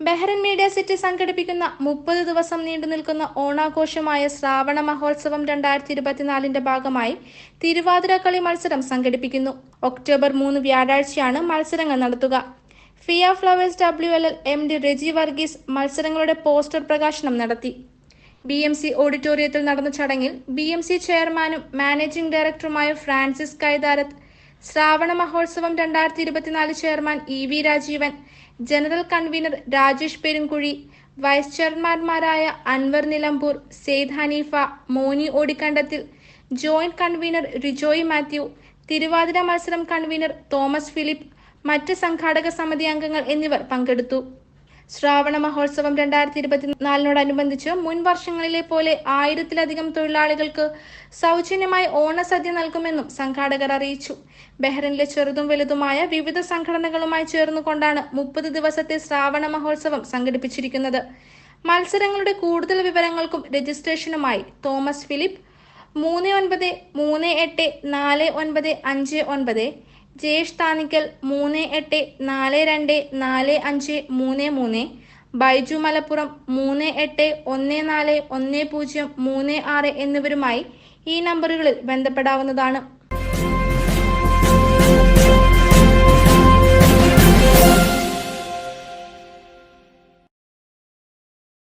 Bahrain media city സംഘടിപ്പിക്കുന്ന മുപ്പത് ദിവസം നീണ്ടു നിൽക്കുന്ന ഓണാഘോഷമായ ശ്രാവണ മഹോത്സവം രണ്ടായിരത്തി ഇരുപത്തിനാലിന്റെ ഭാഗമായി തിരുവാതിര കളി മത്സരം സംഘടിപ്പിക്കുന്നു. ഒക്ടോബർ മൂന്ന് വ്യാഴാഴ്ചയാണ് മത്സരങ്ങൾ നടത്തുക. Fiya Flowers W L L M D Reji Varghese മത്സരങ്ങളുടെ പോസ്റ്റർ പ്രകാശനം നടത്തി. ബി എം സി ഓഡിറ്റോറിയത്തിൽ നടന്ന ചടങ്ങിൽ ബി എം സി ചെയർമാനും മാനേജിംഗ് ഡയറക്ടറുമായ ഫ്രാൻസിസ് കൈതാരത്ത് ശ്രാവണ മഹോത്സവം രണ്ടായിരത്തി ഇരുപത്തിനാല് chairman E V Rajeevan general convener Rajesh Perunkuzhi vice ചെയർമാൻമാരായ Anwar Nilambur Saeed Haneefa Moni Odikkandathil joint convener Rijoy Mathew Thiruvathira മത്സരം കൺവീനർ തോമസ് ഫിലിപ്പ് മറ്റ് സംഘാടക സമിതി അംഗങ്ങൾ എന്നിവർ പങ്കെടുത്തു. ശ്രാവണ മഹോത്സവം രണ്ടായിരത്തി ഇരുപത്തിനാലിനോടനുബന്ധിച്ച് മുൻ വർഷങ്ങളിലെ പോലെ ആയിരത്തിലധികം തൊഴിലാളികൾക്ക് സൗജന്യമായി ഓണസദ്യ നൽകുമെന്നും സംഘാടകർ അറിയിച്ചു. ബഹ്റിനിലെ ചെറുതും വലുതുമായ വിവിധ സംഘടനകളുമായി ചേർന്നുകൊണ്ടാണ് മുപ്പത് ദിവസത്തെ ശ്രാവണ മഹോത്സവം സംഘടിപ്പിച്ചിരിക്കുന്നത്. മത്സരങ്ങളുടെ കൂടുതൽ വിവരങ്ങൾക്കും രജിസ്ട്രേഷനുമായി തോമസ് ഫിലിപ്പ് മൂന്ന് ഒൻപത് മൂന്ന് എട്ട് നാല് ഒൻപത് അഞ്ച് ഒൻപത് ജയേഷ് താനിക്കൽ മൂന്ന് എട്ട് നാല് രണ്ട് നാല് അഞ്ച് മൂന്ന് മൂന്ന് ബൈജു മലപ്പുറം മൂന്ന് എട്ട് ഒന്ന് നാല് ഒന്ന് പൂജ്യം മൂന്ന് ആറ് എന്നിവരുമായി ഈ നമ്പറുകളിൽ ബന്ധപ്പെടാവുന്നതാണ്.